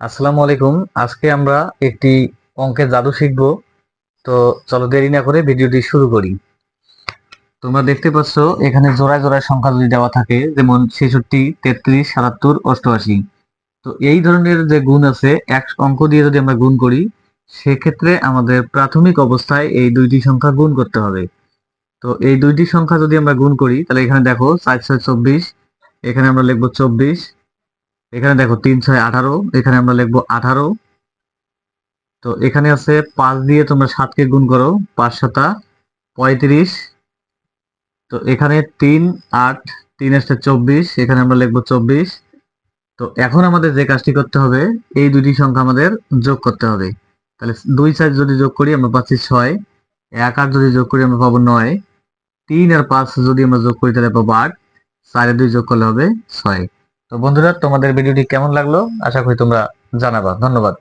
আসসালামু আলাইকুম। আজকে আমরা একটি অঙ্কের জাদু শিখব। তো চলো দেরি না করে ভিডিওটি শুরু করি। তোমরা দেখতে পাচ্ছ, এখানে জোড়ায় জোড়ায় সংখ্যা যদি দেওয়া থাকে, যেমন ছেষট্টি, তেত্রিশ, সাতাত্তর, অষ্টআশি। তো এই ধরনের যে গুণ আছে, এক অঙ্ক দিয়ে যদি আমরা গুণ করি, সেক্ষেত্রে আমাদের প্রাথমিক অবস্থায় এই দুইটি সংখ্যা গুণ করতে হবে। তো এই দুইটি সংখ্যা যদি আমরা গুণ করি, তাহলে এখানে দেখো, চার, ছয়, চব্বিশ। এখানে আমরা লিখব চব্বিশ। এখানে দেখো তিন, ছয়, আঠারো। এখানে আমরা লিখব আঠারো। তো এখানে আছে পাঁচ দিয়ে তোমরা সাতকে গুণ করো, পাঁচ সাতা পঁয়ত্রিশ। তো এখানে তিন, আট, তিন আসতে চব্বিশ। এখানে আমরা লিখব চব্বিশ। তো এখন আমাদের যে কাজটি করতে হবে, এই দুটি সংখ্যা আমাদের যোগ করতে হবে। তাহলে দুই, চার যদি যোগ করি, আমরা পাচ্ছি ছয়। এক, আট যদি যোগ করি, আমরা পাবো নয়। তিন আর পাঁচ যদি আমরা যোগ করি, তাহলে পাবো আট। চারে দুই যোগ করলে হবে ছয়। তো বন্ধুরা তোমাদের ভিডিওটি কেমন লাগল? আশা করি তোমরা জানাবা। ধন্যবাদ।